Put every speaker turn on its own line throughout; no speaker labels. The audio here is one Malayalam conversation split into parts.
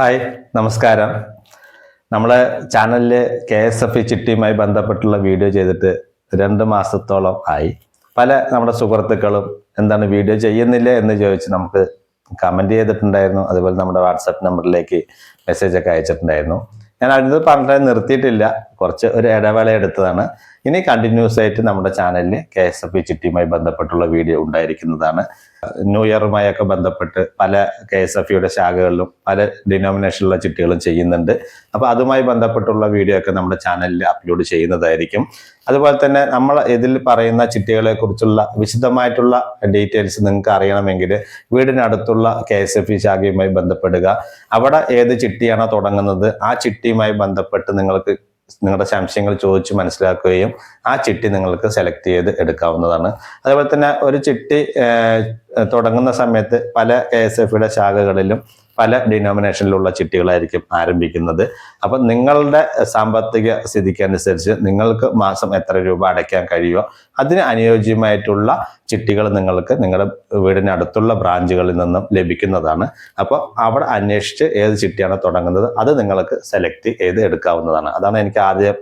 ഹായ് നമസ്കാരം. നമ്മളെ ചാനലിൽ കെ എസ് എഫ് ചിട്ടിയുമായി ബന്ധപ്പെട്ടുള്ള വീഡിയോ ചെയ്തിട്ട് രണ്ട് മാസത്തോളം ആയി. പല നമ്മുടെ സുഹൃത്തുക്കളും എന്താണ് വീഡിയോ ചെയ്യുന്നില്ല എന്ന് ചോദിച്ച് നമുക്ക് കമന്റ് ചെയ്തിട്ടുണ്ടായിരുന്നു. അതുപോലെ നമ്മുടെ വാട്സപ്പ് നമ്പറിലേക്ക് മെസ്സേജൊക്കെ അയച്ചിട്ടുണ്ടായിരുന്നു. ഞാൻ അടുത്ത് പറഞ്ഞിട്ട് നിർത്തിയിട്ടില്ല. കുറച്ച് ഒരു ഇടവേള എടുത്തതാണ്. ഇനി കണ്ടിന്യൂസ് ആയിട്ട് നമ്മുടെ ചാനലിൽ കെ എസ് എഫ് ചിട്ടിയുമായി ബന്ധപ്പെട്ടുള്ള വീഡിയോ ഉണ്ടായിരിക്കുന്നതാണ്. ന്യൂ ഇയറുമായൊക്കെ ബന്ധപ്പെട്ട് പല കെ എസ് എഫ് യുടെ ശാഖകളിലും പല ഡിനോമിനേഷനിലുള്ള ചിട്ടികളും ചെയ്യുന്നുണ്ട്. അപ്പോൾ അതുമായി ബന്ധപ്പെട്ടുള്ള വീഡിയോ ഒക്കെ നമ്മുടെ ചാനലിൽ അപ്ലോഡ് ചെയ്യുന്നതായിരിക്കും. അതുപോലെ തന്നെ നമ്മൾ ഇതിൽ പറയുന്ന ചിട്ടികളെ കുറിച്ചുള്ള വിശദമായിട്ടുള്ള ഡീറ്റെയിൽസ് നിങ്ങൾക്ക് അറിയണമെങ്കിൽ വീടിനടുത്തുള്ള കെ എസ് എഫ് ഇ ശാഖയുമായി ബന്ധപ്പെടുക. അവിടെ ഏത് ചിട്ടിയാണോ തുടങ്ങുന്നത് ആ ചിട്ടിയുമായി ബന്ധപ്പെട്ട് നിങ്ങൾക്ക് നിങ്ങളുടെ സംശയങ്ങൾ ചോദിച്ച് മനസ്സിലാക്കുകയും ആ ചിട്ടി നിങ്ങൾക്ക് സെലക്ട് ചെയ്ത് എടുക്കാവുന്നതാണ്. അതേപോലെ തന്നെ ഒരു ചിട്ടി തുടങ്ങുന്ന സമയത്ത് പല കെ എസ് എഫ് ശാഖകളിലും പല ഡിനോമിനേഷനിലുള്ള ചിട്ടികളായിരിക്കും ആരംഭിക്കുന്നത്. അപ്പം നിങ്ങളുടെ സാമ്പത്തിക സ്ഥിതിക്ക് അനുസരിച്ച് നിങ്ങൾക്ക് മാസം എത്ര രൂപ അടയ്ക്കാൻ കഴിയുമോ അതിന് അനുയോജ്യമായിട്ടുള്ള ചിട്ടികൾ നിങ്ങൾക്ക് നിങ്ങളുടെ വീടിനടുത്തുള്ള ബ്രാഞ്ചുകളിൽ നിന്നും ലഭിക്കുന്നതാണ്. അപ്പോൾ അവിടെ അന്വേഷിച്ച് ഏത് ചിട്ടിയാണ് തുടങ്ങുന്നത് അത് നിങ്ങൾക്ക് സെലക്ട് ചെയ്ത് എടുക്കാവുന്നതാണ്. അതാണ് എനിക്ക് ആദ്യം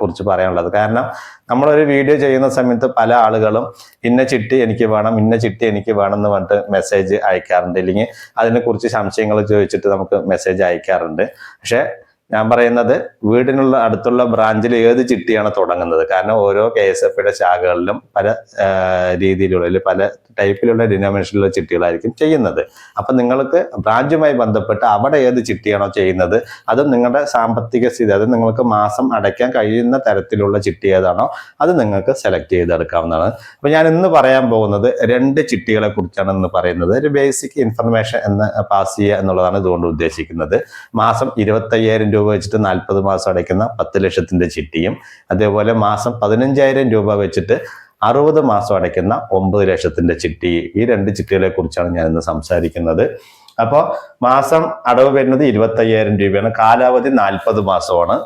കുറിച്ച് പറയാനുള്ളത്. കാരണം നമ്മളൊരു വീഡിയോ ചെയ്യുന്ന സമയത്ത് പല ആളുകളും ഇന്ന ചിട്ടി എനിക്ക് വേണം ഇന്ന ചിട്ടി എനിക്ക് വേണം എന്ന് പറഞ്ഞിട്ട് മെസ്സേജ് അയക്കാറുണ്ട്. ഇല്ലെങ്കിൽ അതിനെക്കുറിച്ച് സംശയങ്ങൾ ചോദിച്ചിട്ട് നമുക്ക് മെസ്സേജ് അയക്കാറുണ്ട്. പക്ഷേ ഞാൻ പറയുന്നത് വീടിനുള്ള അടുത്തുള്ള ബ്രാഞ്ചിൽ ഏത് ചിട്ടിയാണ് തുടങ്ങുന്നത്. കാരണം ഓരോ കെ എസ് എഫിയുടെ ശാഖകളിലും പല രീതിയിലുള്ള പല ടൈപ്പിലുള്ള ഡിനോമിനേഷനിലുള്ള ചിട്ടികളായിരിക്കും ചെയ്യുന്നത്. അപ്പം നിങ്ങൾക്ക് ബ്രാഞ്ചുമായി ബന്ധപ്പെട്ട് അവിടെ ഏത് ചിട്ടിയാണോ ചെയ്യുന്നത് അതും നിങ്ങളുടെ സാമ്പത്തിക സ്ഥിതി അത് നിങ്ങൾക്ക് മാസം അടയ്ക്കാൻ കഴിയുന്ന തരത്തിലുള്ള ചിട്ടി ഏതാണോ അത് നിങ്ങൾക്ക് സെലക്ട് ചെയ്തെടുക്കാവുന്നതാണ്. അപ്പോൾ ഞാൻ ഇന്ന് പറയാൻ പോകുന്നത് രണ്ട് ചിട്ടികളെ കുറിച്ചാണ് ഇന്ന് പറയുന്നത്. ഒരു ബേസിക് ഇൻഫർമേഷൻ എന്ന് പാസ് ചെയ്യുക എന്നുള്ളതാണ് ഇതുകൊണ്ട് ഉദ്ദേശിക്കുന്നത്. മാസം ഇരുപത്തയ്യായിരം രൂപ വെച്ചിട്ട് നാൽപ്പത് മാസം അടയ്ക്കുന്ന പത്ത് ലക്ഷത്തിന്റെ ചിട്ടിയും അതേപോലെ മാസം പതിനഞ്ചായിരം രൂപ വെച്ചിട്ട് അറുപത് മാസം അടയ്ക്കുന്ന ഒമ്പത് ലക്ഷത്തിന്റെ ചിട്ടി ഈ രണ്ട് ചിട്ടികളെ കുറിച്ചാണ് ഞാൻ ഇന്ന് സംസാരിക്കുന്നത്. അപ്പോൾ മാസം അടവ് വരുന്നത് ഇരുപത്തയ്യായിരം രൂപയാണ്. കാലാവധി നാൽപ്പത് മാസമാണ്.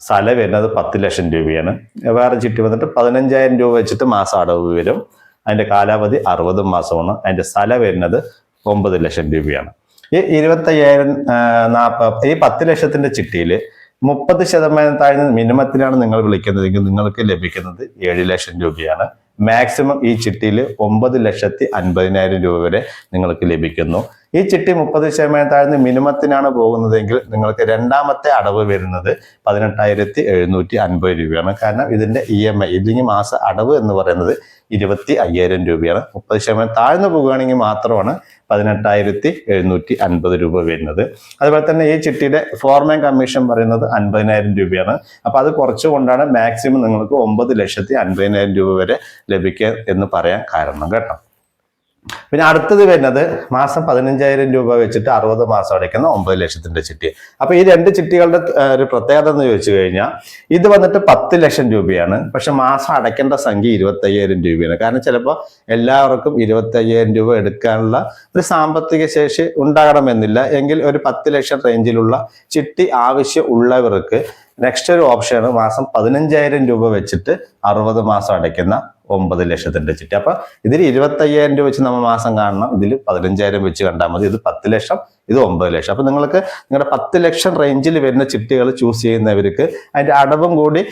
സ്ഥലം വരുന്നത് പത്ത് ലക്ഷം രൂപയാണ്. വേറെ ചിട്ടി വന്നിട്ട് പതിനഞ്ചായിരം രൂപ വെച്ചിട്ട് മാസം അടവ് വരും. അതിന്റെ കാലാവധി അറുപത് മാസമാണ്. അതിന്റെ സ്ഥലം വരുന്നത് ഒമ്പത് ലക്ഷം രൂപയാണ്. ഈ ഇരുപത്തയ്യായിരം നാപ്പ ഈ പത്ത് ലക്ഷത്തിന്റെ ചിട്ടിയിൽ മുപ്പത് ശതമാനം താഴ്ന്ന മിനിമത്തിലാണ് നിങ്ങൾ വിളിക്കുന്നതെങ്കിൽ നിങ്ങൾക്ക് ലഭിക്കുന്നത് ഏഴ് ലക്ഷം രൂപയാണ്. മാക്സിമം ഈ ചിട്ടിയിൽ ഒമ്പത് ലക്ഷത്തി അൻപതിനായിരം രൂപ വരെ നിങ്ങൾക്ക് ലഭിക്കുന്നു. ഈ ചിട്ടി മുപ്പത് ശതമാനം താഴ്ന്ന് മിനിമത്തിനാണ് പോകുന്നതെങ്കിൽ നിങ്ങൾക്ക് രണ്ടാമത്തെ അടവ് വരുന്നത് പതിനെട്ടായിരത്തി എഴുന്നൂറ്റി അൻപത് രൂപയാണ്. കാരണം ഇതിന്റെ ഇ എം ഐ ഇല്ലെങ്കിൽ മാസ അടവ് എന്ന് പറയുന്നത് ഇരുപത്തി അയ്യായിരം രൂപയാണ്. മുപ്പത് ശതമാനം താഴ്ന്നു പോകുകയാണെങ്കിൽ മാത്രമാണ് പതിനെട്ടായിരത്തി എഴുന്നൂറ്റി അൻപത് രൂപ വരുന്നത്. അതുപോലെ തന്നെ ഈ ചിട്ടിയുടെ ഫോർമാൻ കമ്മീഷൻ പറയുന്നത് അൻപതിനായിരം രൂപയാണ്. അപ്പോൾ അത് കുറച്ചുകൊണ്ടാണ് മാക്സിമം നിങ്ങൾക്ക് ഒമ്പത് ലക്ഷത്തി അൻപതിനായിരം രൂപ വരെ ലഭിക്കുക എന്ന് പറയാൻ കാരണം കേട്ടോ. പിന്നെ അടുത്തത് വരുന്നത് മാസം പതിനഞ്ചായിരം രൂപ വെച്ചിട്ട് അറുപത് മാസം അടയ്ക്കുന്ന ഒമ്പത് ലക്ഷത്തിന്റെ ചിട്ടി. അപ്പൊ ഈ രണ്ട് ചിട്ടികളുടെ ഒരു പ്രത്യേകത എന്ന് ചോദിച്ചു കഴിഞ്ഞാൽ ഇത് വന്നിട്ട് പത്ത് ലക്ഷം രൂപയാണ്. പക്ഷെ മാസം അടയ്ക്കേണ്ട സംഖ്യ ഇരുപത്തയ്യായിരം രൂപയാണ്. കാരണം ചിലപ്പോൾ എല്ലാവർക്കും ഇരുപത്തയ്യായിരം രൂപ എടുക്കാനുള്ള ഒരു സാമ്പത്തിക ശേഷി ഉണ്ടാകണമെന്നില്ല. എങ്കിൽ ഒരു പത്ത് ലക്ഷം റേഞ്ചിലുള്ള ചിട്ടി ആവശ്യം ഉള്ളവർക്ക് നെക്സ്റ്റ് ഒരു ഓപ്ഷനാണ് മാസം പതിനഞ്ചായിരം രൂപ വെച്ചിട്ട് അറുപത് മാസം അടയ്ക്കുന്ന ഒമ്പത് ലക്ഷത്തിന്റെ ചിട്ടി. അപ്പൊ ഇതിൽ ഇരുപത്തയ്യായിരം രൂപ വെച്ച് നമ്മൾ മാസം കാണണം. ഇതിൽ പതിനഞ്ചായിരം വെച്ച് കണ്ടാൽ മതി. ഇത് പത്ത് ലക്ഷം ഇത് ഒമ്പത് ലക്ഷം. അപ്പൊ നിങ്ങൾക്ക് നിങ്ങളുടെ പത്ത് ലക്ഷം റേഞ്ചിൽ വരുന്ന ചിട്ടികൾ ചൂസ് ചെയ്യുന്നവർക്ക് അതിന്റെ അടവും കൂടി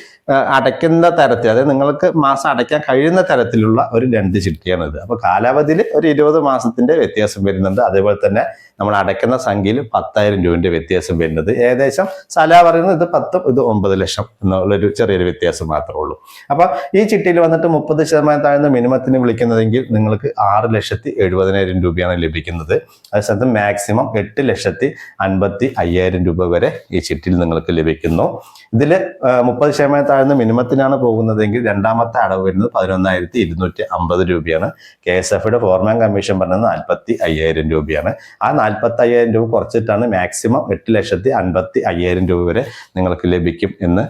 അടയ്ക്കുന്ന തരത്തിൽ അതായത് നിങ്ങൾക്ക് മാസം അടയ്ക്കാൻ കഴിയുന്ന തരത്തിലുള്ള ഒരു രണ്ട് ചിട്ടിയാണ് ഇത് അപ്പൊ കാലാവധിയിൽ ഒരു ഇരുപത് മാസത്തിന്റെ വ്യത്യാസം വരുന്നുണ്ട്. അതേപോലെ തന്നെ നമ്മൾ അടയ്ക്കുന്ന സംഖ്യയിൽ പത്തായിരം രൂപന്റെ വ്യത്യാസം വരുന്നത്. ഏകദേശം സല പറയുന്നത് ഇത് പത്തും ഇത് ഒമ്പത് ലക്ഷം എന്നുള്ളൊരു ചെറിയൊരു വ്യത്യാസം മാത്രമേ ഉള്ളൂ. അപ്പൊ ഈ ചിട്ടിയിൽ വന്നിട്ട് മുപ്പത് ശതമാനം താഴ്ന്ന മിനിമത്തിന് വിളിക്കുന്നതെങ്കിൽ നിങ്ങൾക്ക് ആറ് ലക്ഷത്തി എഴുപതിനായിരം രൂപയാണ് ലഭിക്കുന്നത്. അതേസമയത്ത് മാക്സിമം എട്ട് ലക്ഷത്തി അൻപത്തി അയ്യായിരം രൂപ വരെ ഈ ചിട്ടിയിൽ നിങ്ങൾക്ക് ലഭിക്കുന്നു. ഇതിൽ മുപ്പത് ശതമാനം താഴ്ന്ന മിനിമത്തിനാണ് പോകുന്നതെങ്കിൽ രണ്ടാമത്തെ അടവ് വരുന്നത് പതിനൊന്നായിരത്തി ഇരുന്നൂറ്റി അമ്പത് രൂപയാണ്. കെ എസ് എഫിയുടെ ഫോർമാൻ കമ്മീഷൻ പറഞ്ഞത് നാൽപ്പത്തി അയ്യായിരം രൂപയാണ്. ആ നാൽപ്പത്തി അയ്യായിരം രൂപ കുറച്ചിട്ടാണ് മാക്സിമം എട്ട് ലക്ഷത്തി അൻപത്തി അയ്യായിരം രൂപ വരെ നിങ്ങൾക്ക് ലഭിക്കും എന്ന്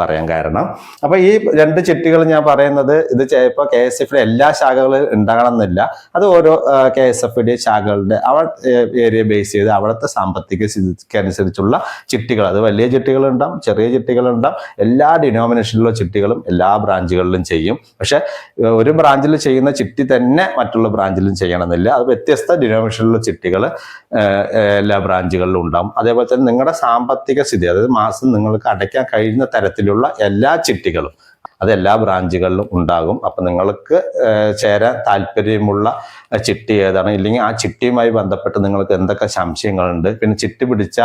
പറയാൻ കാരണം. അപ്പൊ ഈ രണ്ട് ചിട്ടികൾ ഞാൻ പറയുന്നത് ഇത് ചിലപ്പോൾ കെ എസ് എഫിലെ എല്ലാ ശാഖകളും ഉണ്ടാകണം എന്നില്ല അത് ഓരോ കെ എസ് എഫിന്റെ ശാഖകളുടെ അവ ഏരിയ ബേസ് ചെയ്ത് അവിടുത്തെ സാമ്പത്തിക സ്ഥിതിക്ക് അനുസരിച്ചുള്ള ചിട്ടികൾ. അത് വലിയ ചിട്ടികളുണ്ടാവും ചെറിയ ചിട്ടികളുണ്ടാവും. എല്ലാ ഡിനോമിനേഷനിലുള്ള ചിട്ടികളും എല്ലാ ബ്രാഞ്ചുകളിലും ചെയ്യും. പക്ഷെ ഒരു ബ്രാഞ്ചിൽ ചെയ്യുന്ന ചിട്ടി തന്നെ മറ്റുള്ള ബ്രാഞ്ചിലും ചെയ്യണമെന്നില്ല. അത് വ്യത്യസ്ത ഡിനോമിനേഷനിലുള്ള ചിട്ടികൾ എല്ലാ ബ്രാഞ്ചുകളിലും ഉണ്ടാവും. അതേപോലെ തന്നെ നിങ്ങളുടെ സാമ്പത്തിക സ്ഥിതി അതായത് മാസം നിങ്ങൾക്ക് അടയ്ക്കാൻ കഴിയുന്ന തരത്തിലുള്ള എല്ലാ ചിട്ടികളും അത് എല്ലാ ബ്രാഞ്ചുകളിലും ഉണ്ടാകും. അപ്പം നിങ്ങൾക്ക് ചേരാൻ താല്പര്യമുള്ള ചിട്ടി ഏതാണ്? ഇല്ലെങ്കിൽ ആ ചിട്ടിയുമായി ബന്ധപ്പെട്ട് നിങ്ങൾക്ക് എന്തൊക്കെ സംശയങ്ങളുണ്ട്? പിന്നെ ചിട്ടി പിടിച്ച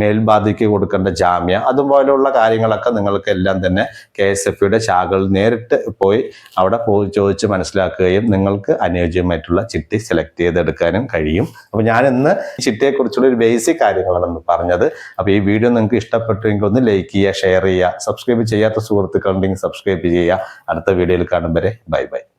മേൽബാധിക്ക് കൊടുക്കേണ്ട ജാമ്യം അതുപോലെയുള്ള കാര്യങ്ങളൊക്കെ നിങ്ങൾക്ക് എല്ലാം തന്നെ കെ എസ് എഫ് യുടെ ശാഖകളിൽ നേരിട്ട് പോയി അവിടെ പോയി ചോദിച്ച് മനസ്സിലാക്കുകയും നിങ്ങൾക്ക് അനുയോജ്യമായിട്ടുള്ള ചിട്ടി സെലക്ട് ചെയ്തെടുക്കാനും കഴിയും. അപ്പോൾ ഞാൻ ഇന്ന് ചിട്ടിയെക്കുറിച്ചുള്ള ഒരു ബേസിക് കാര്യങ്ങളാണ് പറഞ്ഞത്. അപ്പോൾ ഈ വീഡിയോ നിങ്ങൾക്ക് ഇഷ്ടപ്പെട്ടുവെങ്കിൽ ഒന്ന് ലൈക്ക് ചെയ്യുക ഷെയർ ചെയ്യുക സബ്സ്ക്രൈബ് ചെയ്യാത്ത സുഹൃത്തുക്കളുണ്ടെങ്കിൽ സബ്സ്ക്രൈബ് ചെയ്യുക. അടുത്ത വീഡിയോയിൽ കാണും വരെ. Bye bye.